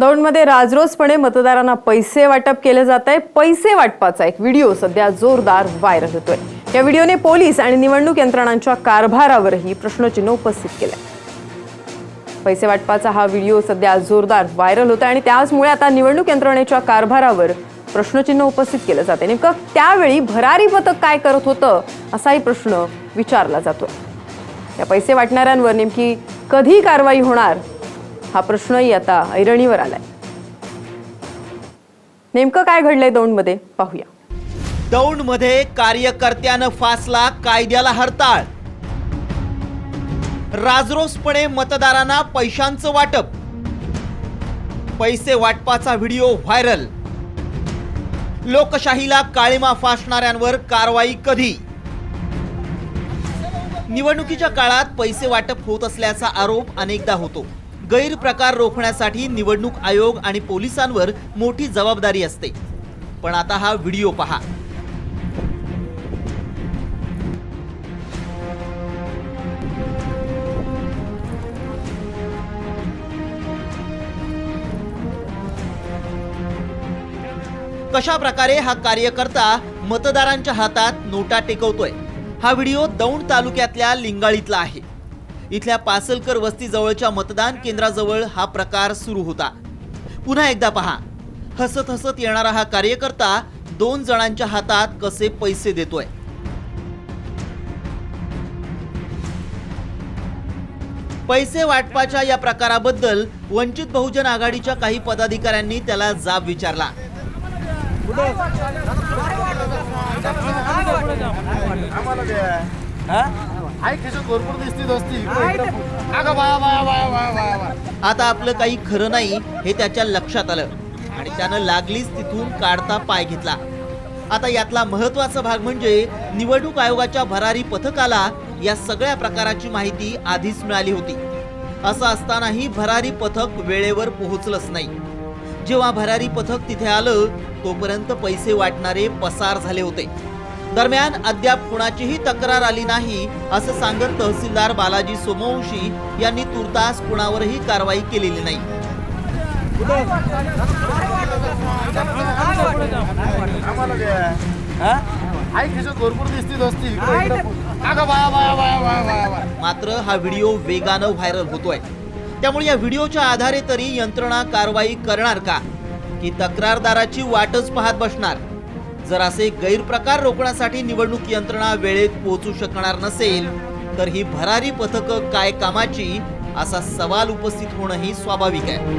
दौंडमध्ये राजरोसपणे मतदारांना पैसे वाटप केले जात आहे. पैसे वाटपाचा एक व्हिडिओ सध्या जोरदार व्हायरल होतोय. या व्हिडिओने पोलीस आणि निवडणूक यंत्रणांच्या कारभारावरही प्रश्नचिन्ह उपस्थित केलंय. पैसे वाटपाचा हा व्हिडिओ सध्या जोरदार व्हायरल होतोय आहे आणि त्याचमुळे आता निवडणूक यंत्रणेच्या कारभारावर प्रश्नचिन्ह उपस्थित केलं जाते नेमकं त्यावेळी भरारी पथक काय करत होतं असाही प्रश्न विचारला जातोय. या पैसे वाटणाऱ्यांवर नेमकी कधी कारवाई होणार? हा प्रश्नही आता ऐरणीवर आलाय. नेमकं काय घडलंय दौंडमध्ये? पाहूया. दौंडमध्ये कार्यकर्त्यानं फासला कायद्याला हरताळ. राजरोसपणे मतदारांना पैशांचं वाटप. पैसे वाटपाचा व्हिडिओ व्हायरल. लोकशाहीला काळीमा फासणाऱ्यांवर कारवाई कधी? निवडणुकीच्या काळात पैसे वाटप होत असल्याचा आरोप अनेकदा होतो. गैरप्रकार रोखण्यासाठी निवडणूक आयोग आणि पोलिसांवर मोठी जबाबदारी असते. पण आता हा व्हिडिओ पहा. कशा प्रकारे हा कार्यकर्ता मतदारांच्या हातात नोटा टेकवतोय? हा व्हिडिओ दौंड तालुक्यातल्या लिंगाळीतला आहे. इथल्या पासलकर वस्तीजवळच्या मतदान केंद्राजवळ हा प्रकार सुरू होता. पुन्हा एकदा पहा. हसत हसत येणारा हा कार्यकर्ता दोन जणांच्या हातात कसे पैसे देतोय? पैसे वाटपाच्या या प्रकाराबद्दल वंचित बहुजन आघाडीच्या काही पदाधिकाऱ्यांनी त्याला जाब विचारला. आई खिशात भरपूर दिसती दोस्ती अगं बाया बाया बाया बाया बाया बाया आता आपलं काही खरं नाही हे त्याच्या लक्षात आलं. आणि त्यानं लागलीच तिथून काढता पाय घेतला. आता यातला महत्त्वाचा भाग म्हणजे निवडणूक आयोगाच्या भरारी पथकाला या सगळ्या प्रकाराची माहिती आधीच मिळाली होती. असं असतानाही भरारी पथक वेळेवर पोहोचलंच नाही. जेव्हा भरारी पथक तिथे आलं तोपर्यंत पैसे वाटणारे पसार झाले होते. दरम्यान अद्याप कुणाचीही तक्रार आली नाही असं सांगत तहसीलदार बालाजी सोमवंशी यांनी तुर्तास कुणावरही कारवाई केलेली नाही. मात्र हा व्हिडिओ वेगानं व्हायरल होतोय. त्यामुळे या व्हिडिओच्या आधारे तरी यंत्रणा कारवाई करणार का? की तक्रारदाराची वाटच पाहत बसणार? जर असे गैरप्रकार रोखण्यासाठी निवडणूक यंत्रणा वेळेत पोहोचू शकणार नसेल तर ही भरारी पथकं काय कामाची असा सवाल उपस्थित होणंही स्वाभाविक आहे.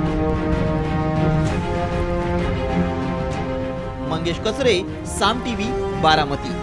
मंगेश कचरे साम टीव्ही बारामती.